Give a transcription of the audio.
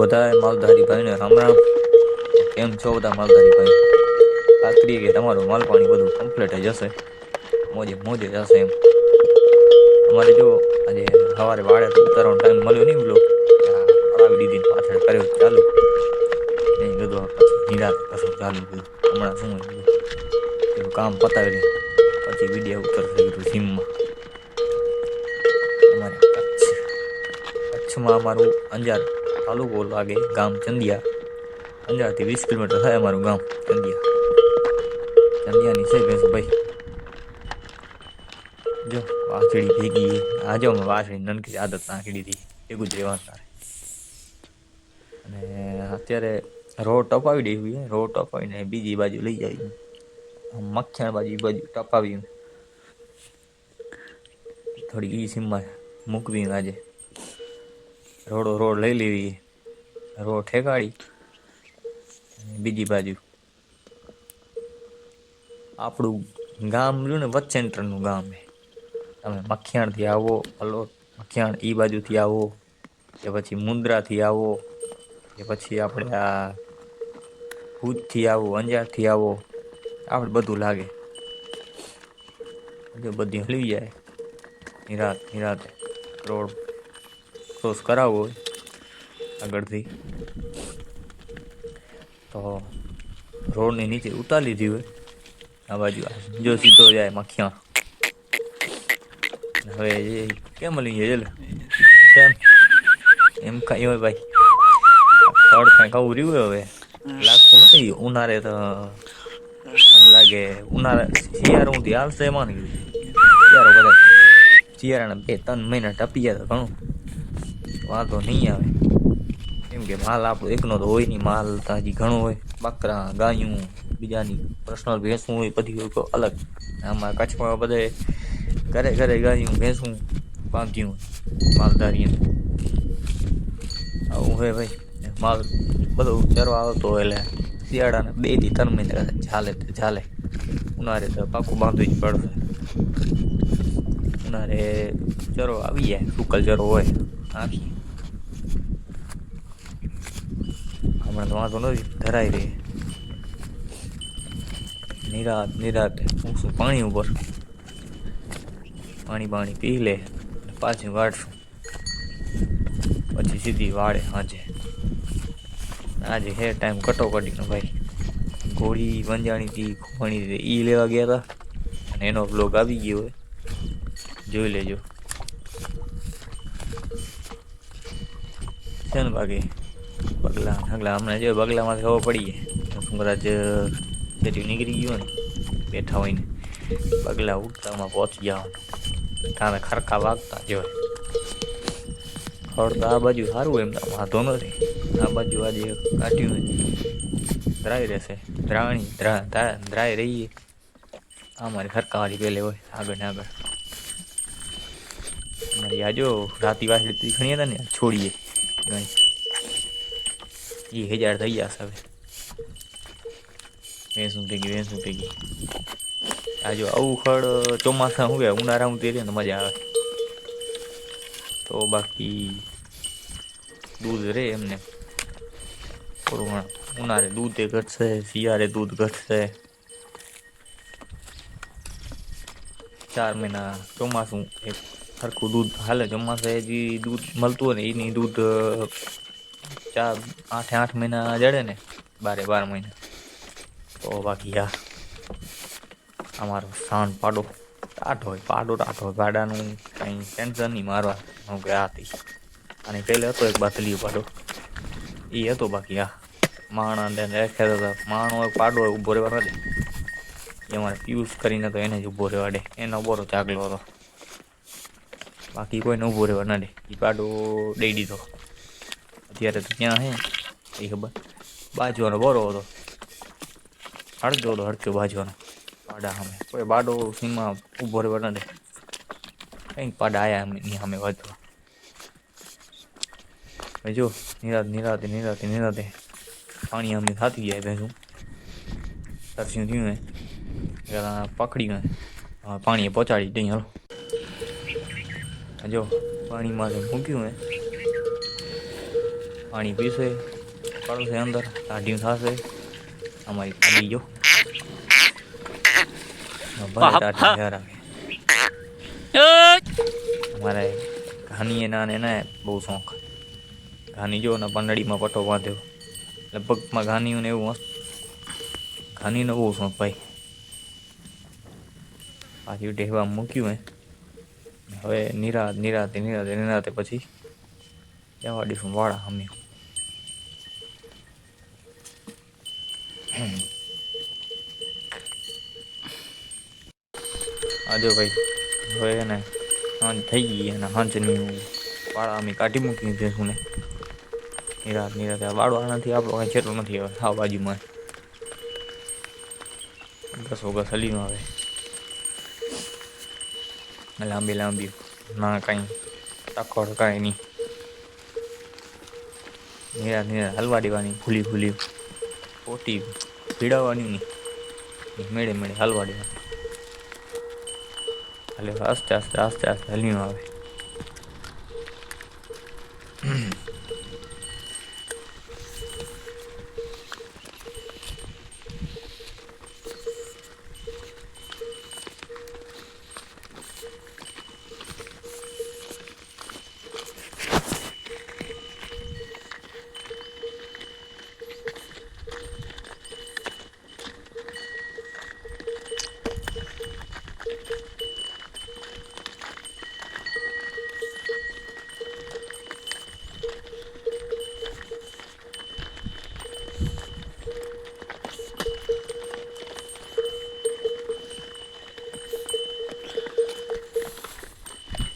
બધા માલધારી ભાઈને રામ રામ કેમ છો બધા માલધારી ભાઈ? ખાતરી કે તમારું માલ પાણી બધું કમ્પ્લીટ જ હશે મોજે મોજે જ એમ. અમારે જો આજે સવારે વાડે તો ઉતારવાનો ટાઈમ મળ્યો નહીં બોલો આવી દીધી પાછળ કર્યો ચાલુ. નહીં બધું નિરાત કશું ચાલુ હમણાં શું કીધું કામ પતાવી પછી વીડિયો ઉતરશે કીધું જીમમાં. અમારે કચ્છ. કચ્છમાં અમારું અંજાર તાલુકો લાગે ગામ ચંદિયા. અંજારથી વીસ કિલોમીટર થાય અમારું ગામ, ચંદિયા. ચંદિયાની છે ભેંસ ભાઈ. જો, વાછડી ભેગી આ અમે વાછડી નનકી આદત નાખી દીધી. ભેગું જ રહેવાનું તારે. અને અત્યારે રોડ ટપાવી દેવી રોડ ટપાવીને બીજી બાજુ લઈ જાય મખ્યાણ બાજુ બાજુ ટપાવી થોડી ઈ સીમમાં મૂકવી આજે. રોડો રોડ લઈ લેવી રોડ ઠેકાડી અને બીજી બાજુ આપણું ગામ રહ્યું ને વચ સેન્ટરનું ગામ છે તમે મખિયાણથી આવો હલો મખિયાણ એ બાજુથી આવો કે પછી મુન્દ્રાથી આવો કે પછી આપણે આ ભૂજથી આવો અંજારથી આવો આપણે બધું લાગે જો બધી હલવી જાય નિરાત નિરાતે રોડ ક્રોસ કરાવવો હોય આગળથી તો રોડની નીચે ઉતારી લીધી હોય આ બાજુ આ જો સીધો જાય મખિયા હવે એ કેમ લઈ જાય છે એમ કાંઈ હોય ભાઈ ખડ કાંઈ ખાવું રહ્યું હોય હવે લાગતું નથી ઉનાળે તો મને લાગે ઉનાળે શિયાળુંથી હાલશે એમાં ને શિયાળો કદાચ શિયાળાના બે ત્રણ મહિના ટપી જાય તો ઘણું વાંધો નહીં આવે. કેમ કે માલ આપણો એકનો તો હોય નહીં, માલ તો હજી ઘણો હોય. બકરા, ગાયું, બીજાની પર્સનલ ભેંસું હોય, બધી હોય અલગ. આમાં કચ્છમાં બધે ઘરે ઘરે ગાયું, ભેંસું બાંધ્યું માલધારી આવું હોય ભાઈ. માલ બધો ચરવા આવતો હોય એટલે શિયાળાને બેથી ત્રણ મહિના ચાલે તો ચાલે. ઉનાળે તો પાકું બાંધવું જ પડશે ઉનાળે ચરો આવી જાય, સુકલ ચરો હોય નાખી હમણાં તો વાંધો નથી ધરાઈ રહી. નિરાત નિરાત શું પાણી ઉપર. પાણી પાણી પી લે પાછી વાળશું. પછી સીધી વાળે સાંજે આજે હે ટાઈમ કટોકટીનો ભાઈ. ગોળી, વંજાણી હતી ખોવાણી હતી એ લેવા ગયા હતા અને એનો બ્લોગ આવી ગયો હોય. જોઈ લેજો. ને બાકી બગલા હગલા હમણાં જો બગલામાંથી ખબર પડી જાય શું કદાચ જેથી નીકળી ગયો ને બેઠા હોય ને બગલા ઉડતામાં પહોંચી જવાનું કામે ખરખા વાગતા જ હોય ખડ તો આ બાજુ સારું એમ તો વાંધો નથી આ બાજુ આજે કાઢ્યું ધ્રાઈ રહેશે ધ્રાણી ધ્રાઈ રહીએ અમારી ખરકાવાળી પહેલે હોય આગળ ને આગળ અમારી આ જો રાતી વાસળી ઘણી હતા ને છોડીએ ઘણી એ હજાર થઈ જશે હવે ભેંસું થઈ ગઈ ભેંસું થઈ ગઈ આ જો આવું ખડ ચોમાસા શું કહેવાય ઉનાળામાં તે ને મજા આવે તો બાકી દૂધ રે એમને થોડું ઘણું ઉનાળે દૂધ એ ઘટશે શિયાળે દૂધ ઘટશે ચાર મહિના ચોમાસું એક સરખું દૂધ હાલે ચોમાસે હજી દૂધ મળતું હોય ને એની દૂધ ચાર, આઠે આઠ મહિના જડે ને, બારે બાર મહિના. તો બાકી આ, અમારો સાન પાડો ટાટ હોય, પાડો ટાટ હોય પાડાનું કંઈ ટેન્શન નહીં મારવા. હું કે હતી. અને પહેલે હતો એક બાથલીયો પાડો. એ હતો બાકી આ, માણા ને રાખ્યા હતા માણો એક પાડો હોય, ઊભો રહેવા દે. એ અમારે યુઝ કરીને તો એને જ ઊભો રહેવા દે. એનો બોરો ચાગલો હતો. બાકી કોઈને ઊભો રહેવા ના દે. એ પાડો દઈ દીધો. અત્યારે તો ક્યાં હે એ ખબર બાજવાનો બોરો હતો હળજો હતો હળજો બાજવાનો પાડા સામે કોઈ બાડો સીમમાં ઊભો રહેવા ના દે કંઈક પાડા આયા એમની સામે વધવા ભાઈ જો નિરાત નિરાતે નિરાતે નિરાતે પાણી અમને થતી જાય ભેંસું તરસ્યું થયું ને પેલા પકડીને હવે પાણીએ પહોંચાડી દઈ હાલો જો પાણીમાં મૂક્યું ને પાણી પીશે પડશે અંદર ટાઢિયું થશે. અમારી ગાડી જો. અમારે ઘાની એના ને બહુ શોખ. ઘાની જો ને પંડળીમાં પટ્ટો બાંધ્યો. પગમાં ઘાનીયું ને એવું મસ્ત ઘાનીનો બહુ શોખ ભાઈ. પાછી ઢેવા મૂક્યું હે. હવે નિરાત નિરાતે નિરાતે નિરાતે પછી જવા દઈશું વાળા અમે. આજો ભાઈ હવે એને સાંજ થઈ ગઈ અને સાંજની વાળા અમે કાઢી મૂકી દઈશું ને નિરાત નિરાતે આ વાળો આનાથી આપણો કાંઈ છેટો નથી હવે આ બાજુમાં દસ ઓગસ હલીનો આવે લાંબી લાંબી ના કાંઈ ટકોર કાંઈ નહીં નિરાત નિરાત હલવા દેવાની ફૂલી ફૂલી પોટી ભીડાવાની નહીં મેળે મેળે હલવા હાલે આસ્તે આસ્તે આસ્તે આસ્તે હલ્યું આવે